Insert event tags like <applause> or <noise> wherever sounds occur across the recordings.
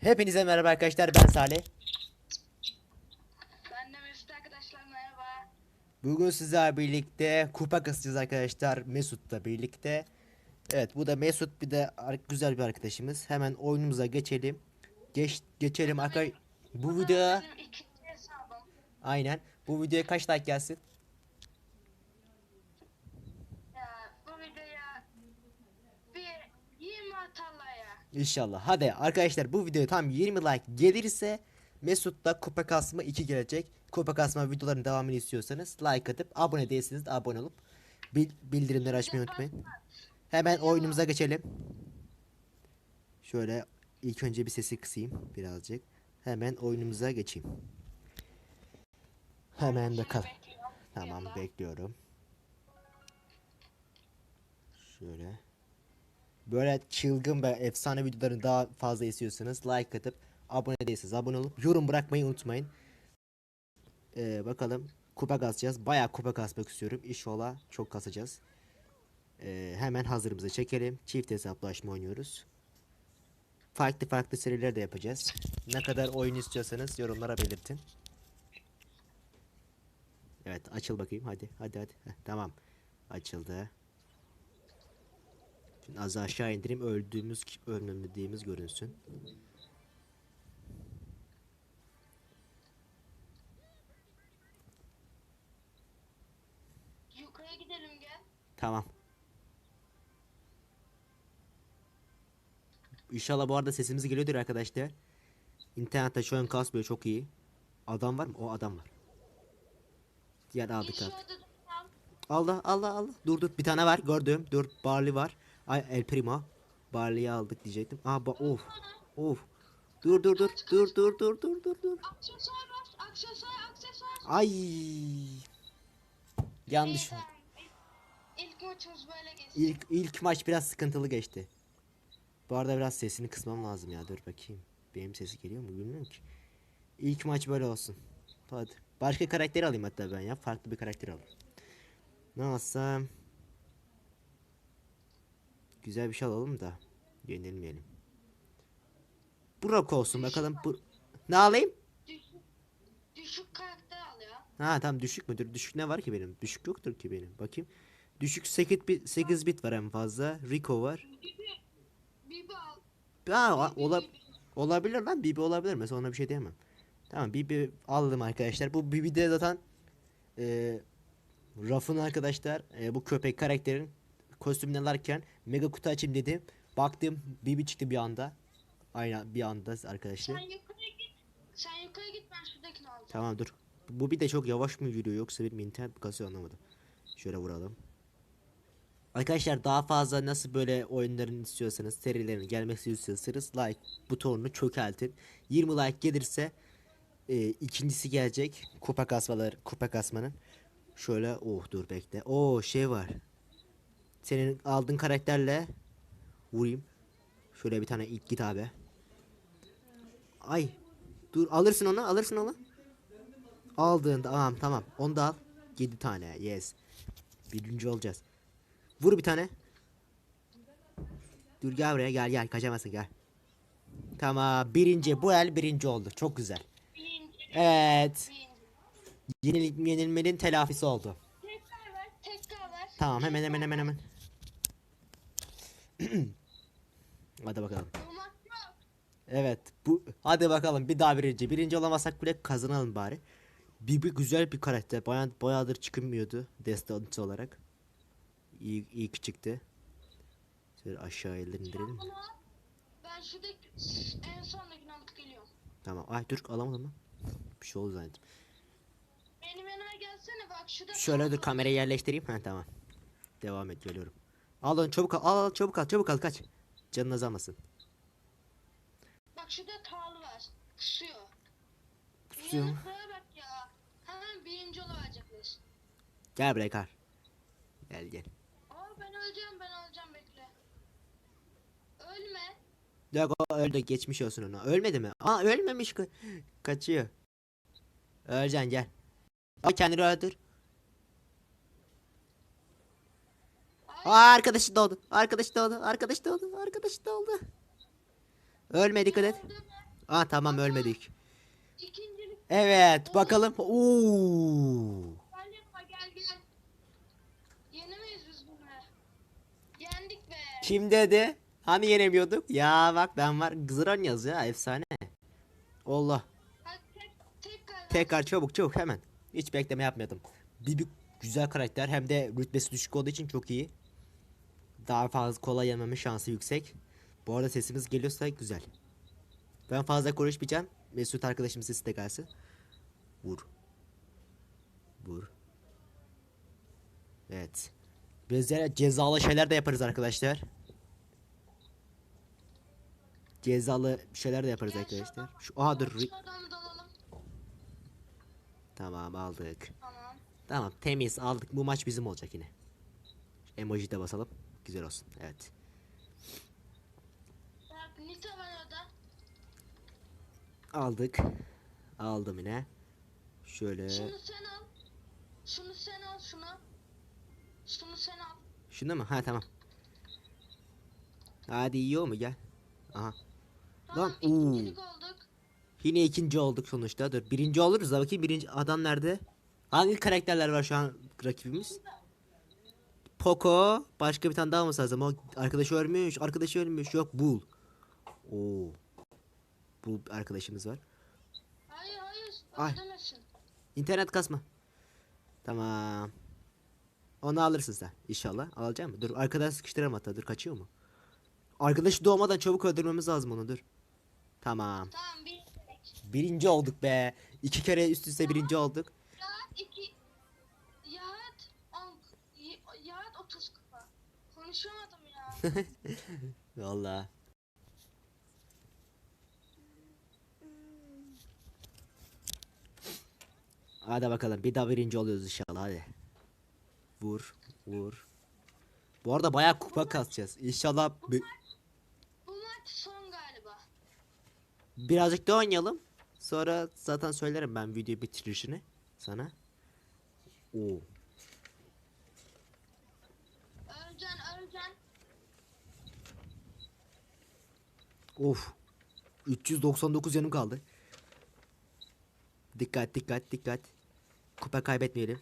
Hepinize merhaba arkadaşlar ben Salih. Ben de Mesut arkadaşlar merhaba. Bugün sizlerle birlikte kupa kasacağız arkadaşlar Mesut'la birlikte. Evet bu da Mesut bir de güzel bir arkadaşımız. Hemen oyunumuza geçelim. Geç geçelim arkadaşlar. Bu videoya aynen. Bu videoya kaç like gelsin? Bu videoya bir 20 atarlar ya. İnşallah. Hadi arkadaşlar bu videoya tam 20 like gelirse Mesut'la kupa kasma 2 gelecek. Kupa kasma videoların devamını istiyorsanız like atıp abone değilseniz de abone olup bil- bildirimleri açmayı unutmayın. Hemen oyunumuza geçelim. Şöyle ilk önce bir sesi kısayım birazcık. Hemen oyunumuza geçeyim. Hemen bakalım. Bekliyorum. Tamam bekliyorum. Şöyle. Böyle çılgın ve efsane videoların daha fazla istiyorsanız like atıp abone değilseniz abone olup yorum bırakmayı unutmayın. Ee, bakalım kupa kasacağız. Bayağı kupa kasmak istiyorum. İnşallah çok kasacağız. Ee, hemen hazırımıza çekelim. Çift hesaplaşma oynuyoruz. Farklı farklı seriler de yapacağız. Ne kadar oyun istiyorsanız yorumlara belirtin. Evet açıl bakayım hadi hadi hadi Heh, tamam açıldı. Şimdi az aşağı indireyim öldüğümüz ölmediğimiz görünsün. Yukarı gidelim gel. Tamam. İnşallah bu arada sesimiz geliyordur arkadaşlar. İnternette şu an kasmıyor çok iyi. Adam var mı? O adam var. Diğer aldık artık. Allah Allah Allah. Dur dur bir tane var gördüm. Dur Barley var. Ay El Primo. Barley'i aldık diyecektim. Aa ba of. Of. Dur dur dur. Dur dur dur dur dur dur. Aksesuar var. Aksesuar aksesuar. Ay. Yanlış. İlk maçımız böyle geçti. İlk ilk maç biraz sıkıntılı geçti. Bu arada biraz sesini kısmam lazım ya. Dur bakayım. Benim sesi geliyor mu bilmiyorum ki. İlk maç böyle olsun. Hadi. Başka karakteri alayım hatta ben ya. Farklı bir karakter alayım. Ne alsam? Güzel bir şey alalım da yenilmeyelim. Burak olsun bakalım. Bu... Ne alayım? Düşük, düşük karakter al ya. Ha tamam düşük müdür? Düşük ne var ki benim? Düşük yoktur ki benim. Bakayım. Düşük 8 bit, 8 bit var en fazla. Rico var. Bibi al. Ha, ola, olabilir lan Bibi olabilir mesela ona bir şey diyemem. Tamam Bibi aldım arkadaşlar. Bu Bibi de zaten e, Raf'ın arkadaşlar e, bu köpek karakterin kostümünü alırken mega kutu açayım dedim. Baktım Bibi çıktı bir anda. Aynen bir anda arkadaşlar. Sen yukarı git. Sen yukarı git ben şuradakini alacağım. Tamam dur. Bu bir de çok yavaş mı yürüyor yoksa benim internet mi kasıyor anlamadım. Şöyle vuralım. Arkadaşlar daha fazla nasıl böyle oyunların istiyorsanız serilerin gelmesi istiyorsanız like butonunu çökeltin. 20 like gelirse e, ikincisi gelecek. Kupa kasmalar, kupa kasmanın. Şöyle oh dur bekle. Oo şey var. Senin aldığın karakterle vurayım. Şöyle bir tane ilk git abi. Ay. Dur alırsın onu alırsın onu. Aldın tamam tamam onu da al. 7 tane yes. Birinci olacağız. Vur bir tane. Dur gel buraya gel gel kaçamazsın gel. Tamam birinci bu el birinci oldu çok güzel. Evet. Yenil, yenilmenin telafisi oldu. Tekrar ver. Tekrar ver. Tamam hemen hemen hemen hemen. <clears throat> Hadi bakalım. Evet bu hadi bakalım bir daha birinci. Birinci olamasak bile kazanalım bari. Bibi güzel bir karakter. Bayağı, bayağıdır çıkmıyordu destansı olarak. İyi, iyi ki çıktı. Şöyle aşağı indirelim. Bunu al. Ben şuradaki en sondakini alıp geliyorum. Tamam. Ay dur alamadım lan. Bir şey oldu zannettim. Benim yanıma gelsene bak şurada. Şöyle dur kamerayı yerleştireyim. Ha tamam. Devam et geliyorum. Al onu çabuk al. Al al çabuk al çabuk al kaç. Canın azalmasın. Bak şurada tağlı var. Kusuyor. Kusuyor mu? Bak ya. Hemen birinci olacaklar. Gel buraya kar. Gel gel. Aa ben öleceğim ben öleceğim bekle. Ölme. Yok o öldü geçmiş olsun ona. Ölmedi mi? Aa ölmemiş. Ka- kaçıyor. Öleceksin gel. Aa kendini öldür. Aa arkadaşı doğdu. Arkadaşı doğdu. Arkadaşı doğdu. Arkadaşı doğdu. Ölme dikkat et. Aa tamam ölmedik. Evet bakalım. Oo. Kim dedi? Hani yenemiyorduk? Ya bak ben var. Gızıran yaz ya efsane. Allah. Hadi tek tek kal. Tekrar çabuk çabuk hemen. Hiç bekleme yapmadım. Bir, bir güzel karakter hem de rütbesi düşük olduğu için çok iyi. Daha fazla kolay yememe şansı yüksek. Bu arada sesimiz geliyorsa güzel. Ben fazla konuşmayacağım. Mesut arkadaşım sesi de gelsin. Vur. Vur. Evet. Bizlere cezalı şeyler de yaparız arkadaşlar. Cezalı şeyler de yaparız arkadaşlar. Şu aha dur. Tamam aldık. Tamam. Tamam temiz aldık. Bu maç bizim olacak yine. Emoji de basalım. Güzel olsun. Evet. Var orada. Aldık. Aldım yine. Şöyle. Şunu sen al. Şunu sen al şunu. Şunu sen al. Şunu mu? Ha tamam. Hadi yiyor mu gel. Aha. Tamam Lan, ikincilik olduk. Yine ikinci olduk sonuçta. Dur. Birinci oluruz da bakayım birinci adam nerede? Hangi karakterler var şu an rakibimiz? Poco. Başka bir tane daha olması lazım. O arkadaşı ölmüş. Arkadaşı ölmüş. Yok Bull. Oo. Bull arkadaşımız var. Hayır hayır. Ay. İnternet kasma. Tamam. Onu alırsın sen inşallah. Alacak mı? Dur arkadan sıkıştıralım hatta. Dur kaçıyor mu? Arkadaşı doğmadan çabuk öldürmemiz lazım onu dur. Tamam. Tamam bir. Birinci olduk be. İki kere üst üste birinci olduk. Yağat iki. Yağat on. Yağat otuz kupa. Konuşamadım ya. <laughs> Valla. Hadi bakalım bir daha birinci oluyoruz inşallah hadi. Vur vur. Bu arada bayağı kupa kasacağız. İnşallah bi- Bu maç son galiba. birazcık da oynayalım. Sonra zaten söylerim ben video bitirişini sana. Oo. Öleceksin öleceksin. Of. 399 yanım kaldı. Dikkat dikkat dikkat. Kupa kaybetmeyelim.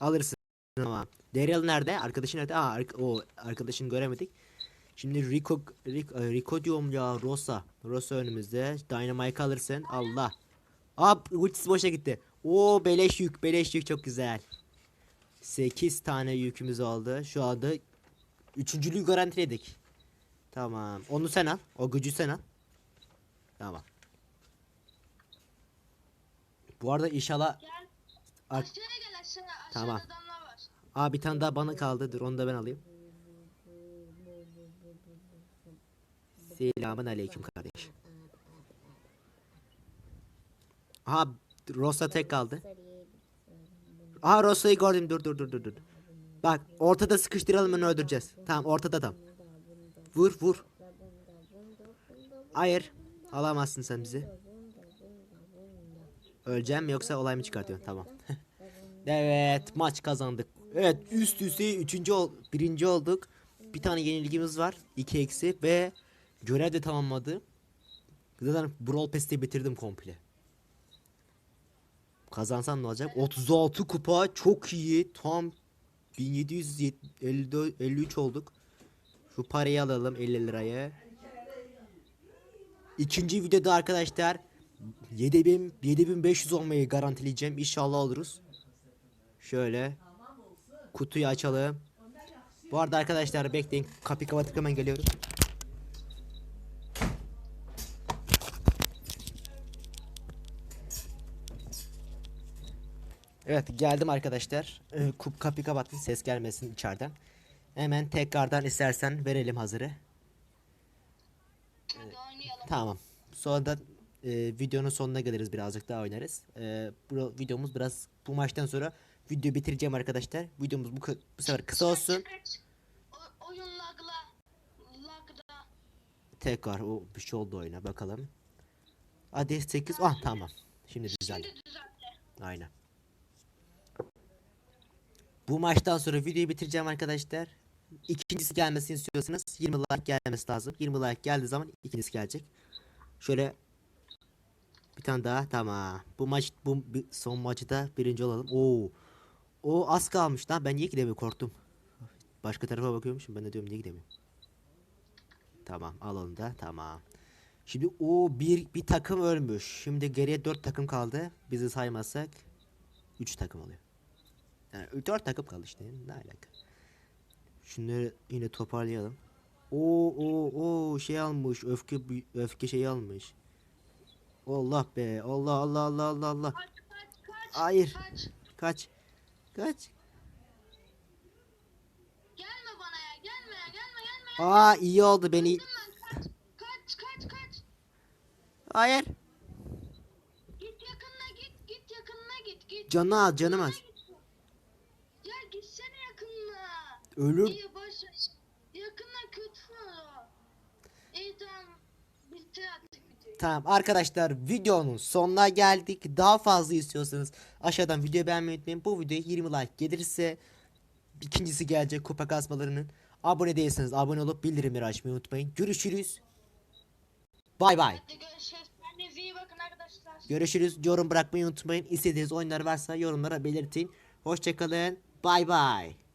Alırsın ama. Daryl nerede? Arkadaşın nerede? Aa, ark- o arkadaşını göremedik. Şimdi Rico, Rico, e, Rico diyorum ya Rosa. Rosa önümüzde. Dynamite alırsın. Allah. Aa ultisi boşa gitti. Oo beleş yük beleş yük çok güzel. 8 tane yükümüz oldu. Şu anda üçüncülüğü garantiledik. Tamam. Onu sen al. O gücü sen al. Tamam. Bu arada inşallah Aşağıya gel aşağı. Aşağıda Tamam. adamlar var. Aa bir tane daha bana kaldı. Dur onu da ben alayım. Selamun aleyküm kardeş. Aha Rosa tek kaldı. Aha Rosa'yı gördüm. Dur dur dur dur dur. Bak ortada sıkıştıralım onu öldüreceğiz. Tamam ortada tam. Vur vur. Hayır. Alamazsın sen bizi. Öleceğim yoksa olay mı çıkartıyorsun? Tamam. <laughs> evet maç kazandık. Evet üst üste üçüncü ol birinci olduk. Bir tane yenilgimiz var. 2 eksi ve görev de tamamladı. Zaten Brawl Pass'te bitirdim komple. Kazansam ne olacak? 36 kupa çok iyi. Tam 1753 olduk. Şu parayı alalım 50 liraya. İkinci videoda arkadaşlar 7000 7500 olmayı garantileyeceğim. İnşallah oluruz. Şöyle kutuyu açalım. Bu arada arkadaşlar bekleyin. Kapıyı kapatıp hemen geliyorum. Evet geldim arkadaşlar. Ee, kup kapıyı kapattım ses gelmesin içeriden. Hemen tekrardan istersen verelim hazırı. Oynayalım. Tamam. Sonra da e, videonun sonuna geliriz birazcık daha oynarız. E, bu videomuz biraz bu maçtan sonra video bitireceğim arkadaşlar. Videomuz bu, bu sefer kısa olsun. Kaç. O, oyun lagla. Lagda. Tekrar o bir şey oldu oyuna bakalım. Hadi 8. Ah tamam. Şimdi düzeldi. Şimdi düzeltti. Aynen. Bu maçtan sonra videoyu bitireceğim arkadaşlar. İkincisi gelmesini istiyorsanız 20 like gelmesi lazım. 20 like geldiği zaman ikincisi gelecek. Şöyle bir tane daha tamam. Bu maç bu son maçı da birinci olalım. Oo. O az kalmış lan. Ben niye gidemiyorum korktum. Başka tarafa bakıyormuşum. Ben de diyorum niye gidemiyorum. Tamam alalım da tamam. Şimdi o bir bir takım ölmüş. Şimdi geriye 4 takım kaldı. Bizi saymazsak 3 takım oluyor. Yani 4 takım kaldı işte. Ne alaka? Şunları yine toparlayalım. O o o şey almış. Öfke öfke şeyi almış. Allah be. Allah Allah Allah Allah Allah. Kaç kaç kaç. Hayır. Kaç. Kaç. Kaç. Gelme bana ya gelme ya gelme gelme. ya. Aa iyi oldu beni. Kaç. Kaç kaç kaç. Hayır. Git yakınına git git yakınına git git. Canını al canım az. Ya gitsene Ölüm. İyi boş ver. Yakınına kötü var. Tamam. Bitti artık videoyu. Tamam arkadaşlar videonun sonuna geldik. Daha fazla istiyorsanız aşağıdan videoyu beğenmeyi unutmayın. Bu videoya 20 like gelirse ikincisi gelecek kupa kasmalarının. Abone değilseniz abone olup bildirimleri açmayı unutmayın. Görüşürüz. Bay bay. Hadi görüşürüz. Kendinize iyi bakın arkadaşlar. Görüşürüz. Yorum bırakmayı unutmayın. İstediğiniz oyunlar varsa yorumlara belirtin. Hoşçakalın. Bay bay.